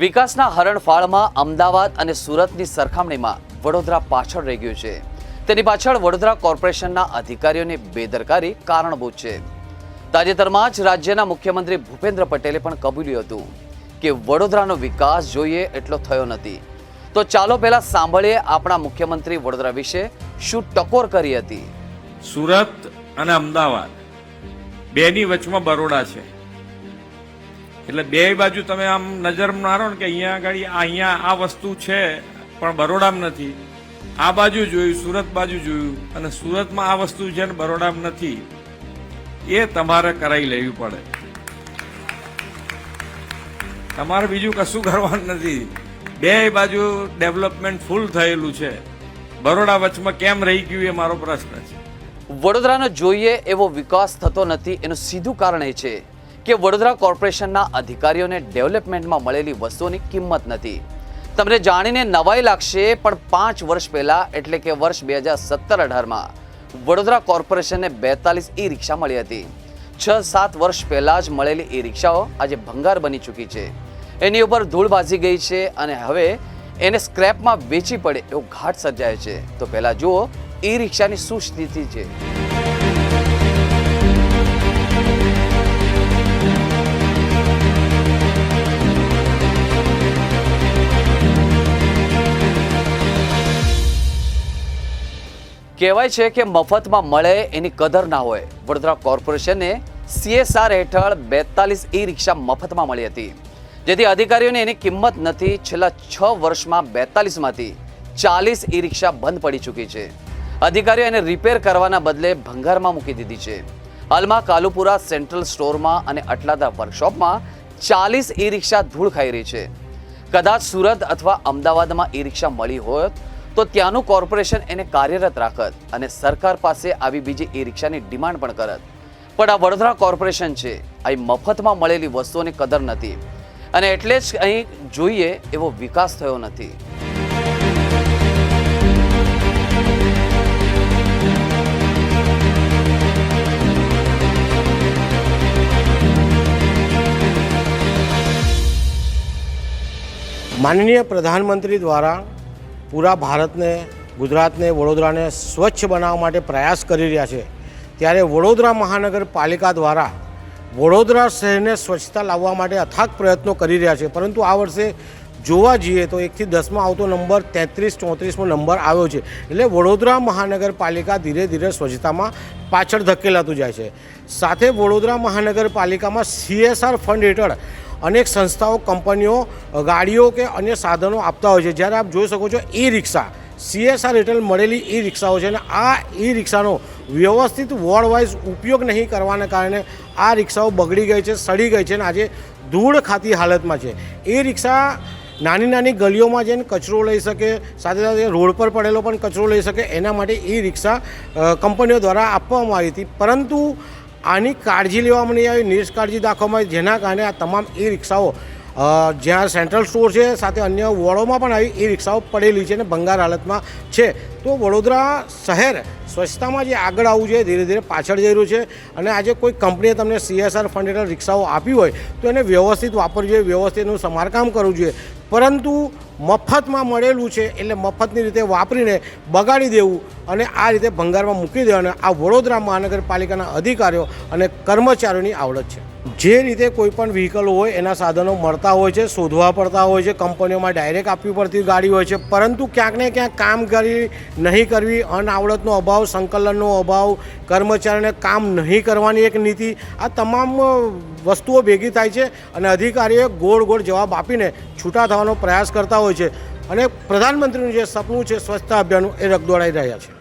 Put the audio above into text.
વિકાસના હરણફાળમાં અમદાવાદ અને સુરતની સરખામણીમાં વડોદરા પાછળ રહી ગયું છે. તેની પાછળ વડોદરા કોર્પોરેશનના અધિકારીઓની બેદરકારી કારણભૂત છે. તાજેતરમાં જ રાજ્યના મુખ્યમંત્રી ભૂપેન્દ્ર પટેલે પણ કબૂલ્યું હતું કે વડોદરાનો વિકાસ જોઈએ એટલો થયો નથી. તો ચાલો પહેલા સાંભળીએ આપણા મુખ્યમંત્રી વડોદરા વિશે શું ટકોર કરી હતી. સુરત અને અમદાવાદ બેની વચમાં બરોડા છે. એટલે બે બાજુ તમે આમ નજર મારો ને કે અહીંયા આગળ અહીંયા આ વસ્તુ છે, પણ બરોડામાં નથી. આ બાજુ જોયું, સુરત બાજુ જોયું, અને સુરતમાં આ વસ્તુ છે ને બરોડામાં નથી. એ તમારે કરાવી લેવી પડે. તમારે બીજું કશું કરવાનું નથી. બે બાજુ ડેવલપમેન્ટ ફૂલ થયેલું છે. બરોડા વચમાં કેમ રહી ગયું એ મારો પ્રશ્ન છે. વડોદરાનો જોઈએ એવો વિકાસ થતો નથી, એનું સીધું કારણ એ છે કે વડોદરા કોર્પોરેશનના અધિકારીઓને ડેવલપમેન્ટમાં મળેલી વસ્તુઓની કિંમત નથી. તમને જાણીને નવાઈ લાગશે, પણ પાંચ વર્ષ પહેલા, એટલે કે વર્ષ બે હજાર સત્તર અઢારમાં, વડોદરા કોર્પોરેશનને બેતાલીસ ઈ રિક્ષા મળી હતી. છ સાત વર્ષ પહેલાં જ મળેલી ઈ રિક્ષાઓ આજે ભંગાર બની ચૂકી છે. એની ઉપર ધૂળ ભાજી ગઈ છે અને હવે એને સ્ક્રેપમાં વેચી પડે એવો ઘાટ સર્જાય છે. તો પહેલા જુઓ ઈ રિક્ષાની શું સ્થિતિ છે. કહેવાય છે કે મફતમાં મળે એની કદર ના હોય. વડોદરા કોર્પોરેશને સીએસઆર હેઠળ બેતાલીસ ઈ રિક્ષા મફતમાં મળી હતી. જેથી અધિકારીઓને એની કિંમત નથી, છેલ્લા છ વર્ષમાં બેતાલીસમાંથી ચાલીસ ઈ રિક્ષા બંધ પડી ચૂકી છે. અધિકારીઓ એને રિપેર કરવાના બદલે ભંગારમાં મૂકી દીધી છે. હાલમાં કાલુપુરા સેન્ટ્રલ સ્ટોરમાં અને અટલાદા વર્કશોપમાં ચાલીસ ઈ રિક્ષા ધૂળ ખાઈ રહી છે. કદાચ સુરત અથવા અમદાવાદમાં ઈ રિક્ષા મળી હોત તો ત્યાંનું કોર્પોરેશન એને કાર્યરત રાખત અને સરકાર પાસે આવી બીજી ઈ રિક્ષાની ડિમાન્ડ પણ કરત. પણ આ વડોદરા કોર્પોરેશન છે અહીં મફતમાં મળેલી વસ્તુઓની કદર નથી. અને એટલે જ અહીં જોઈએ એવો વિકાસ થયો નથી. માનનીય પ્રધાનમંત્રી દ્વારા પૂરા ભારતને, ગુજરાતને, વડોદરાને સ્વચ્છ બનાવવા માટે પ્રયાસ કરી રહ્યા છે. ત્યારે વડોદરા મહાનગરપાલિકા દ્વારા વડોદરા શહેરને સ્વચ્છતા લાવવા માટે અથાગ પ્રયત્નો કરી રહ્યા છે. પરંતુ આ વર્ષે જોવા જઈએ તો એકથી દસમાં આવતો નંબર તેત્રીસ ચોત્રીસમો નંબર આવ્યો છે. એટલે વડોદરા મહાનગરપાલિકા ધીરે ધીરે સ્વચ્છતામાં પાછળ ધકેલાતું જાય છે. સાથે વડોદરા મહાનગરપાલિકામાં સીએસઆર ફંડ હેઠળ અનેક સંસ્થાઓ, કંપનીઓ, ગાડીઓ કે અન્ય સાધનો આપતા હોય છે. જ્યારે આપ જોઈ શકો છો ઈ રિક્ષા સીએસઆર હેઠળ મળેલી ઈ રિક્ષાઓ છે અને આ ઈ રિક્ષાનો વ્યવસ્થિત વોર્ડ વાઇઝ ઉપયોગ નહીં કરવાને કારણે આ રિક્ષાઓ બગડી ગઈ છે, સડી ગઈ છે અને આજે ધૂળ ખાતી હાલતમાં છે. એ રિક્ષા નાની નાની ગલીઓમાં જઈને કચરો લઈ શકે, સાથે સાથે રોડ પર પડેલો પણ કચરો લઈ શકે. એના માટે એ રિક્ષા કંપનીઓ દ્વારા આપવામાં આવી હતી. પરંતુ આની કાળજી લેવામાં નહીં આવી, નિષ્કાળજી દાખવવામાં આવી, જેના કારણે આ તમામ ઈ રિક્ષાઓ જ્યાં સેન્ટ્રલ સ્ટોર છે, સાથે અન્ય વોર્ડોમાં પણ આવી ઈ રિક્ષાઓ પડેલી છે અને ભંગાર હાલતમાં છે. તો વડોદરા શહેર સ્વચ્છતામાં જે આગળ આવવું છે ધીરે ધીરે પાછળ જઈ રહ્યું છે અને આજે કોઈ કંપનીએ તમને સીએસઆર ફંડ હેઠળ રિક્ષાઓ આપી હોય, તો એને વ્યવસ્થિત વાપરવી જોઈએ, વ્યવસ્થિત એનું સમારકામ કરવું જોઈએ. પરંતુ મફતમાં મળેલું છે એટલે મફતની રીતે વાપરીને બગાડી દેવું અને આ રીતે ભંગારમાં મૂકી દેવાના આ વડોદરા મહાનગરપાલિકાના અધિકારીઓ અને કર્મચારીઓની આવડત છે. જે રીતે કોઈ પણ વ્હીકલ હોય, એના સાધનો મળતા હોય છે, શોધવા પડતા હોય છે, કંપનીઓમાં ડાયરેક્ટ આપવી પડતી ગાડી હોય છે, પરંતુ ક્યાંક ને ક્યાંક કામગીરી નહીં કરવી, અનાવડતનો અભાવ, સંકલનનો અભાવ, કર્મચારીને કામ નહીં કરવાની એક નીતિ, આ તમામ વસ્તુઓ ભેગી થાય છે અને અધિકારીઓ ગોળ ગોળ જવાબ આપીને છૂટા થવાનો પ્રયાસ કરતા હોય છે. અને પ્રધાનમંત્રીનું જે સપનું છે સ્વચ્છતા અભિયાનનું, એ રગદોડાઈ રહ્યા છે.